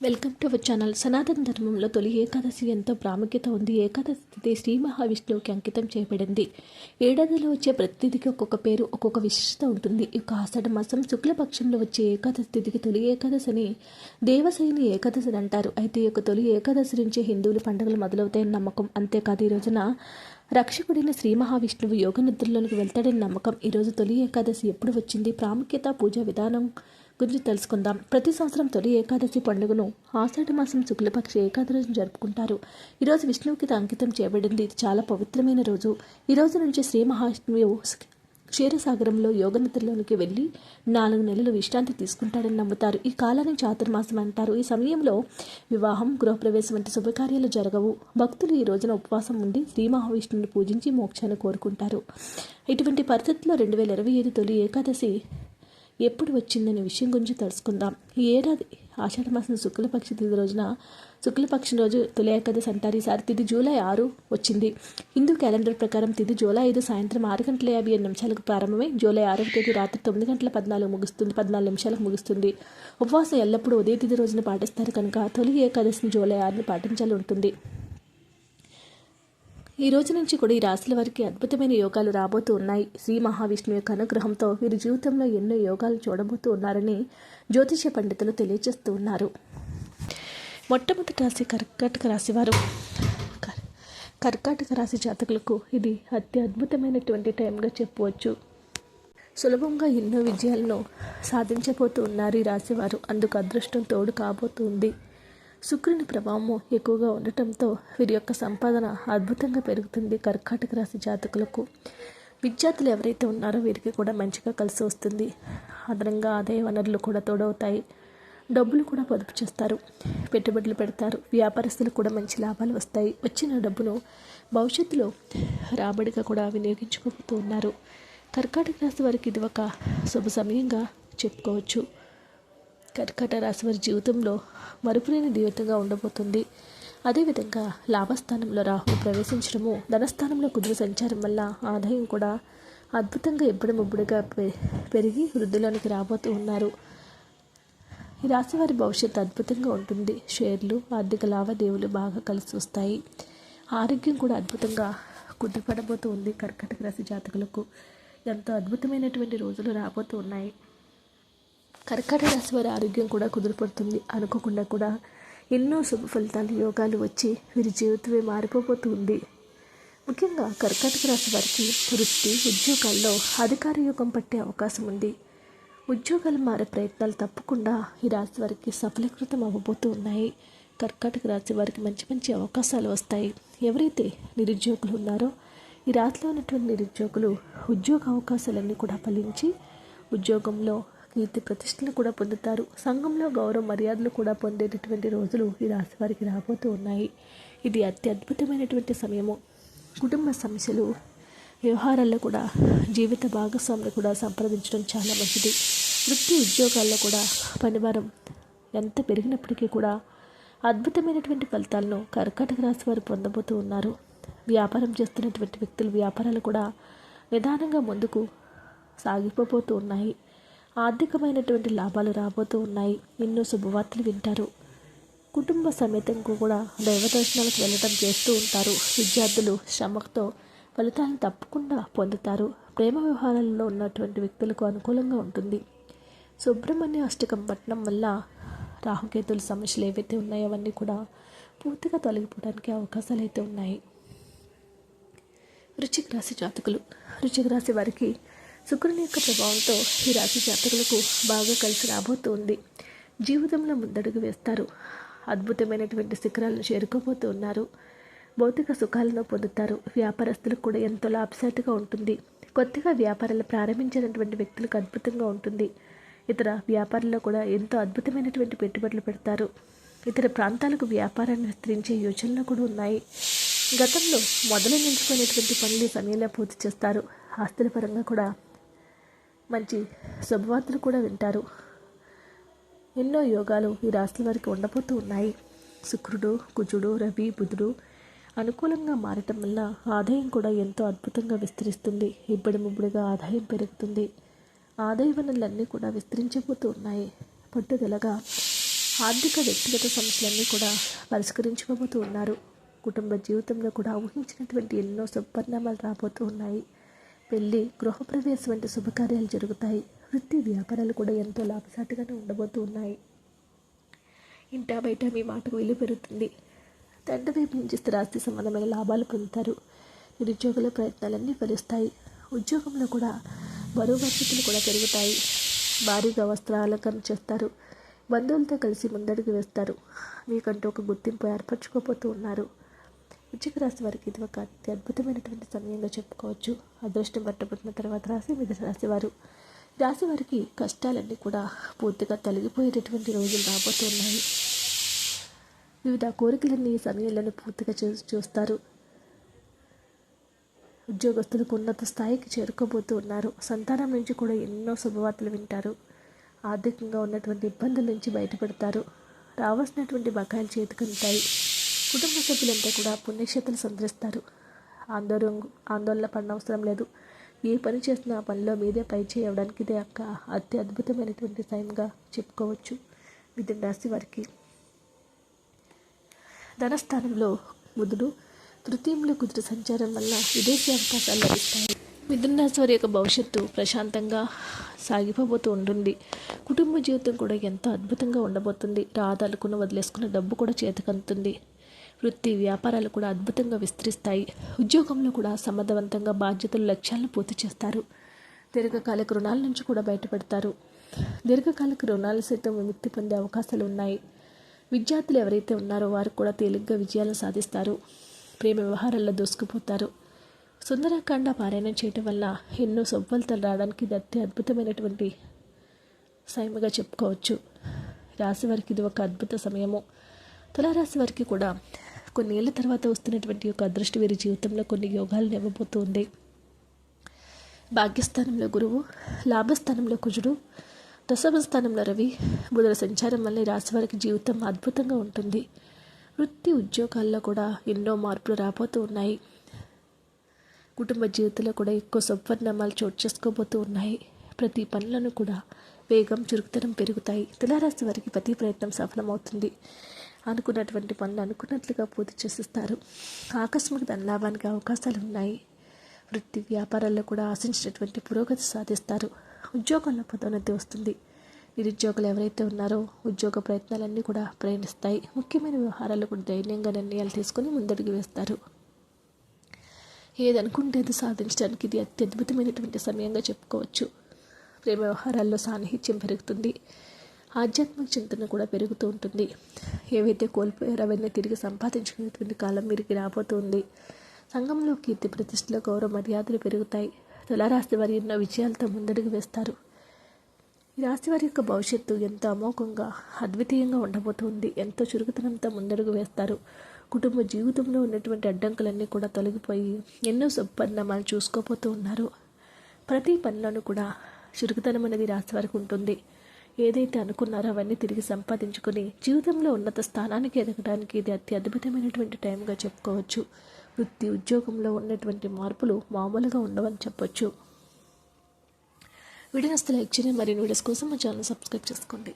Welcome to our channel. సనాతన ధర్మంలో తొలి ఏకాదశి ఎంతో ప్రాముఖ్యత ఉంది. ఏకాదశి తిథి శ్రీ మహావిష్ణువుకి అంకితం చేయబడింది. ఏడాదిలో వచ్చే ప్రతిథికి ఒక్కొక్క పేరు ఒక్కొక్క విశిష్టత ఉంటుంది. ఇక ఆషాఢ మాసం శుక్లపక్షంలో వచ్చే ఏకాదశి తిథికి తొలి ఏకాదశి అని దేవశైని ఏకాదశి అంటారు. అయితే ఈ యొక్క తొలి ఏకాదశి నుంచే హిందువులు పండుగలు మొదలవుతాయని నమ్మకం. అంతేకాదు ఈ రోజున రక్షకుడైన శ్రీ మహావిష్ణువు యోగ నిద్రలోనికి వెళ్తాడని నమ్మకం. ఈరోజు తొలి ఏకాదశి ఎప్పుడు వచ్చింది? ప్రాముఖ్యత పూజా విధానం గురించి తెలుసుకుందాం. ప్రతి సంవత్సరం తొలి ఏకాదశి పండుగను ఆషాఢ మాసం శుక్లపక్ష ఏకాదశి జరుపుకుంటారు. ఈరోజు విష్ణువుకి అంకితం చేయబడింది. ఇది చాలా పవిత్రమైన రోజు. ఈ రోజు నుంచి శ్రీ మహావిష్ణువు క్షీరసాగరంలో యోగనిద్రలోనికి వెళ్ళి నాలుగు నెలలు విశ్రాంతి తీసుకుంటాడని నమ్ముతారు. ఈ కాలాన్ని చాతుర్మాసం అంటారు. ఈ సమయంలో వివాహం గృహప్రవేశం వంటి శుభకార్యాలు జరగవు. భక్తులు ఈ రోజున ఉపవాసం ఉండి శ్రీ మహావిష్ణువుని పూజించి మోక్షాన్ని కోరుకుంటారు. ఇటువంటి పరిస్థితుల్లో రెండు వేల ఇరవై ఐదు తొలి ఏకాదశి ఎప్పుడు వచ్చిందనే విషయం గురించి తెలుసుకుందాం. ఈ ఏడాది ఆషాఢమాసం శుక్లపక్ష తిథి రోజున శుక్లపక్షం రోజు తొలి ఏకాదశి అంటారు ఈసారి తిథి జూలై ఆరు వచ్చింది. హిందూ క్యాలెండర్ ప్రకారం తిథి జూలై ఐదు సాయంత్రం ఆరు గంటల యాభై ఏడు నిమిషాలకు ప్రారంభమై జూలై ఆరవ తేదీ రాత్రి తొమ్మిది గంటల పద్నాలుగు ముగుస్తుంది పద్నాలుగు నిమిషాలకు ముగుస్తుంది. ఉపవాసం ఎల్లప్పుడూ ఉదయ తిథి రోజున పాటిస్తారు. కనుక తొలి ఏకాదశిని జూలై ఆరుని పాటించాలి ఉంటుంది. ఈ రోజు నుంచి కూడా ఈ రాశుల వారికి అద్భుతమైన యోగాలు రాబోతూ ఉన్నాయి. శ్రీ మహావిష్ణు యొక్క అనుగ్రహంతో వీరి జీవితంలో ఎన్నో యోగాలు చూడబోతూ ఉన్నారని జ్యోతిష పండితులు తెలియజేస్తూ ఉన్నారు. మొట్టమొదటి రాశి కర్కాటక రాశి వారు. కర్కాటక రాశి జాతకులకు ఇది అతి అద్భుతమైనటువంటి టైంగా చెప్పవచ్చు. సులభంగా ఎన్నో విజయాలను సాధించబోతూ ఉన్నారు ఈ రాశివారు అందుకు అదృష్టం తోడు కాబోతుంది శుక్రుని ప్రభావము ఎక్కువగా ఉండటంతో వీరి యొక్క సంపాదన అద్భుతంగా పెరుగుతుంది కర్కాటక రాశి జాతకులకు. విద్యార్థులు ఎవరైతే ఉన్నారో వీరికి కూడా మంచిగా కలిసి వస్తుంది. అదనంగా ఆదాయ వనరులు కూడా తోడవుతాయి. డబ్బులు కూడా పొదుపు చేస్తారు. పెట్టుబడులు పెడతారు. వ్యాపారస్తులకు కూడా మంచి లాభాలు వస్తాయి. వచ్చిన డబ్బును భవిష్యత్తులో రాబడిగా కూడా వినియోగించుకోబోతూ ఉన్నారు. కర్కాటక రాశి వారికి ఇది ఒక శుభ సమయంగా చెప్పుకోవచ్చు. కర్కట రాశి వారి జీవితంలో మరుపులేని జీవితంగా ఉండబోతుంది. అదేవిధంగా లాభస్థానంలో రాహు ప్రవేశించడము ధనస్థానంలో కుదురు సంచారం వల్ల ఆదాయం కూడా అద్భుతంగా ఎప్పుడు ముబ్బుడిగా పె- పెరిగి వృద్ధిలోనికి రాబోతూ ఉన్నారు. ఈ రాశి వారి భవిష్యత్తు అద్భుతంగా ఉంటుంది. షేర్లు ఆర్థిక లావాదేవీలు బాగా కలిసి వస్తాయి. ఆరోగ్యం కూడా అద్భుతంగా కుదుపడబోతూ ఉంది కర్కటక రాశి జాతకులకు. ఎంతో అద్భుతమైనటువంటి రోజులు రాబోతూ ఉన్నాయి. కర్కాటక రాశి వారి ఆరోగ్యం కూడా కుదురుపడుతుంది. అనుకోకుండా కూడా ఎన్నో శుభ ఫలితాలు యోగాలు వచ్చి వీరి జీవితమే మారిపోబోతుంది. ముఖ్యంగా కర్కాటక రాశి వారికి వృత్తి ఉద్యోగాల్లో అధికార యోగం పట్టే అవకాశం ఉంది. ఉద్యోగాలు మారే ప్రయత్నాలు తప్పకుండా ఈ రాశి వారికి సఫలీకృతం అవ్వబోతూ ఉన్నాయి. కర్కాటక రాశి వారికి మంచి మంచి అవకాశాలు వస్తాయి. ఎవరైతే నిరుద్యోగులు ఉన్నారో ఈ రాశిలో ఉన్నటువంటి నిరుద్యోగులు ఉద్యోగ అవకాశాలన్నీ కూడా ఫలించి ఉద్యోగంలో కీర్తి ప్రతిష్టలు కూడా పొందుతారు. సంఘంలో గౌరవ మర్యాదలు కూడా పొందేటటువంటి రోజులు ఈ రాశి వారికి రాబోతూ ఉన్నాయి. ఇది అతి అద్భుతమైనటువంటి సమయము. కుటుంబ సమస్యలు వ్యవహారాల్లో కూడా జీవిత భాగస్వామిని కూడా సంప్రదించడం చాలా మంచిది. వృత్తి ఉద్యోగాల్లో కూడా పనివారం ఎంత పెరిగినప్పటికీ కూడా అద్భుతమైనటువంటి ఫలితాలను కర్కాటక రాశి వారు పొందబోతూ ఉన్నారు. వ్యాపారం చేస్తున్నటువంటి వ్యక్తులు వ్యాపారాలు కూడా నిదానంగా ముందుకు సాగిపోతూ ఉన్నాయి. ఆర్థికమైనటువంటి లాభాలు రాబోతూ ఉన్నాయి. ఎన్నో శుభవార్తలు వింటారు. కుటుంబ సమేతంగా కూడా దైవ దర్శనాలకు వెళ్ళడం చేస్తూ ఉంటారు. విద్యార్థులు శ్రమతో ఫలితాలను తప్పకుండా పొందుతారు. ప్రేమ వ్యవహారాలలో ఉన్నటువంటి వ్యక్తులకు అనుకూలంగా ఉంటుంది. సుబ్రహ్మణ్య అష్టకం పట్టణం వల్ల రాహుకేతుల సమస్యలు ఏవైతే ఉన్నాయో అవన్నీ కూడా పూర్తిగా తొలగిపోవడానికి అవకాశాలు అయితే ఉన్నాయి. వృశ్చిక రాశి జాతకులు. వృశ్చిక రాశి వారికి శుక్రుని యొక్క ప్రభావంతో ఈ రాశి జాతకులకు బాగా కలిసి రాబోతుంది. జీవితంలో ముందడుగు వేస్తారు. అద్భుతమైనటువంటి శిఖరాలను చేరుకోబోతూ ఉన్నారు భౌతిక సుఖాలను పొందుతారు. వ్యాపారస్తులకు కూడా ఎంతో లాభసాటిగా ఉంటుంది. కొత్తగా వ్యాపారాలు ప్రారంభించినటువంటి వ్యక్తులకు అద్భుతంగా ఉంటుంది. ఇతర వ్యాపారాల్లో కూడా ఎంతో అద్భుతమైనటువంటి పెట్టుబడులు పెడతారు. ఇతర ప్రాంతాలకు వ్యాపారాన్ని విస్తరించే యోచనలు కూడా ఉన్నాయి. గతంలో మొదలు నిలుచుకునేటువంటి పనులు సమయంలో పూర్తి చేస్తారు. ఆస్తుల పరంగా కూడా మంచి శుభవార్తలు కూడా వింటారు. ఎన్నో యోగాలు ఈ రాశుల వారికి ఉండబోతూ ఉన్నాయి. శుక్రుడు కుజుడు రవి బుధుడు అనుకూలంగా మారటం వల్ల ఆదాయం కూడా ఎంతో అద్భుతంగా విస్తరిస్తుంది. ఇబ్బడి ముబ్బడిగా ఆదాయం పెరుగుతుంది. ఆదాయ వనరులన్నీ కూడా విస్తరించబోతూ ఉన్నాయి. పట్టుదలగా ఆర్థిక వ్యక్తిగత సమస్యలన్నీ కూడా పరిష్కరించుకోబోతూ ఉన్నారు. కుటుంబ జీవితంలో కూడా ఊహించినటువంటి ఎన్నో సుపరిణామాలు రాబోతూ ఉన్నాయి. పెళ్ళి గృహప్రవేశం వంటి శుభకార్యాలు జరుగుతాయి. వృత్తి వ్యాపారాలు కూడా ఎంతో లాభసాటిగానే ఉండబోతూ ఉన్నాయి. ఇంటా బయట మీ మాటకు విలువ పెరుగుతుంది. తండ్రి వైపు నుంచి స్థిరాస్తి సంబంధమైన లాభాలు పొందుతారు. నిరుద్యోగుల ప్రయత్నాలన్నీ ఫలిస్తాయి. ఉద్యోగంలో కూడా బరువు పరిస్థితులు కూడా పెరుగుతాయి. భారీగా వస్త్ర అలంకరణ చేస్తారు. బంధువులతో కలిసి ముందడుగు వేస్తారు. మీకంటూ ఒక గుర్తింపు ఏర్పరచుకోబోతూ ఉన్నారు. వృశ్చిక రాశి వారికి ఇది ఒక అతి అద్భుతమైనటువంటి సమయంగా చెప్పుకోవచ్చు. అదృష్టం పట్టబడిన తర్వాత రాశి మిథున రాశి వారు రాశి వారికి కష్టాలన్నీ కూడా పూర్తిగా తొలగిపోయేటటువంటి రోజులు రాబోతున్నాయి. వివిధ కోరికలన్నీ ఈ సమయంలోనే పూర్తిగా చూ చూస్తారు. ఉద్యోగస్తులకు ఉన్నత స్థాయికి చేరుకోబోతూ ఉన్నారు. సంతానం నుంచి కూడా ఎన్నో శుభవార్తలు వింటారు. ఆర్థికంగా ఉన్నటువంటి ఇబ్బందుల నుంచి బయటపడతారు. రావాల్సినటువంటి బకాయిలు చేతికంటాయి కుటుంబ సభ్యులంతా కూడా పుణ్యక్షేత్రాలు సంతరిస్తారు ఆందోళన ఆందోళన పడిన అవసరం లేదు. ఏ పని చేసినా ఆ పనిలో మీదే పై చేయడానికి ఇదే అక్క అతి అద్భుతమైనటువంటి టైంగా చెప్పుకోవచ్చు. మిథున రాశి వారికి ధనస్థానంలో బుధుడు తృతీయంలో కుదురు సంచారం వల్ల విదేశీ అవకాశాలు లభిస్తాయి. మిథున రాశి వారి యొక్క భవిష్యత్తు ప్రశాంతంగా సాగిపోబోతూ ఉంటుంది. కుటుంబ జీవితం కూడా ఎంతో అద్భుతంగా ఉండబోతుంది. రాదనుకున్న వదిలేసుకున్న డబ్బు కూడా చేతికందుతుంది. వృత్తి వ్యాపారాలు కూడా అద్భుతంగా విస్తరిస్తాయి. ఉద్యోగంలో కూడా సమర్థవంతంగా బాధ్యతలు లక్ష్యాలను పూర్తి చేస్తారు. దీర్ఘకాలిక రుణాల నుంచి కూడా బయటపడతారు. దీర్ఘకాలిక రుణాలు సైతం విముక్తి పొందే అవకాశాలు ఉన్నాయి. విద్యార్థులు ఎవరైతే ఉన్నారో వారు కూడా తేలిగ్గా విజయాలను సాధిస్తారు. ప్రేమ వ్యవహారాల్లో దూసుకుపోతారు. సుందరకాండ పారాయణం చేయటం వల్ల ఎన్నో సొవ్వలతలు రావడానికి ఇది అతి అద్భుతమైనటువంటి సమయంగా చెప్పుకోవచ్చు. రాశి వారికి ఇది ఒక అద్భుత సమయము. తులారాశి వారికి కూడా కొన్ని ఏళ్ళ తర్వాత వస్తున్నటువంటి యొక్క అదృష్టి వీరి జీవితంలో కొన్ని యోగాలను ఇవ్వబోతుంది భాగ్యస్థానంలో గురువు లాభస్థానంలో కుజుడు దశమ స్థానంలో రవి బుధుల సంచారం వల్ల రాశి వారికి జీవితం అద్భుతంగా ఉంటుంది. వృత్తి ఉద్యోగాల్లో కూడా ఎన్నో మార్పులు రాబోతూ ఉన్నాయి. కుటుంబ జీవితంలో కూడా ఎక్కువ సౌపరిణామాలు చోటు చేసుకోబోతూ ఉన్నాయి. ప్రతి పనులను కూడా వేగం చురుకుతనం పెరుగుతాయి. తులారాశి వారికి ప్రతి ప్రయత్నం సఫలమవుతుంది. అనుకున్నటువంటి పనులు అనుకున్నట్లుగా పూర్తి చేసిస్తారు. ఆకస్మిక ధనలాభానికి అవకాశాలు ఉన్నాయి వృత్తి వ్యాపారాల్లో కూడా ఆశించినటువంటి పురోగతి సాధిస్తారు. ఉద్యోగంలో పదోన్నతి వస్తుంది. నిరుద్యోగులు ఎవరైతే ఉన్నారో ఉద్యోగ ప్రయత్నాలన్నీ కూడా ప్రయాణిస్తాయి. ముఖ్యమైన వ్యవహారాలు కూడా ధైర్యంగా నిర్ణయాలు తీసుకొని ముందడుగు వేస్తారు. ఏదనుకుంటే అది సాధించడానికి ఇది అత్యద్భుతమైనటువంటి సమయంగా చెప్పుకోవచ్చు. ప్రేమ వ్యవహారాల్లో సాన్నిహిత్యం పెరుగుతుంది. ఆధ్యాత్మిక చింతన కూడా పెరుగుతూ ఉంటుంది. ఏవైతే కోల్పోయారో అవన్నీ తిరిగి సంపాదించుకునేటువంటి కాలం వీరికి రాబోతుంది. సంఘంలో కీర్తి ప్రతిష్టలు గౌరవ మర్యాదలు పెరుగుతాయి. తులారాశి వారి ఎన్నో విజయాలతో ముందడుగు వేస్తారు. ఈ రాశి వారి యొక్క భవిష్యత్తు ఎంతో అమోఘంగా అద్వితీయంగా ఉండబోతుంది. ఎంతో చురుకుతనంతో ముందడుగు వేస్తారు. కుటుంబ జీవితంలో ఉన్నటువంటి అడ్డంకులన్నీ కూడా తొలగిపోయి ఎన్నో సుపరిణామాలు చూసుకోబోతూ ఉన్నారు. ప్రతి పనిలోనూ కూడా చురుకుతనం అనేది రాశి వారికి ఉంటుంది. ఏదైతే అనుకున్నారో అవన్నీ తిరిగి సంపాదించుకొని జీవితంలో ఉన్నత స్థానానికి ఎదగడానికి ఇది అతి అద్భుతమైనటువంటి టైంగా చెప్పుకోవచ్చు. వృత్తి ఉద్యోగంలో ఉన్నటువంటి మార్పులు మామూలుగా ఉండవని చెప్పొచ్చు. వీడియోస్ లైక్ చేయండి మరిన్ని వీడియోస్ కోసం మా ఛానల్ సబ్స్క్రైబ్ చేసుకోండి.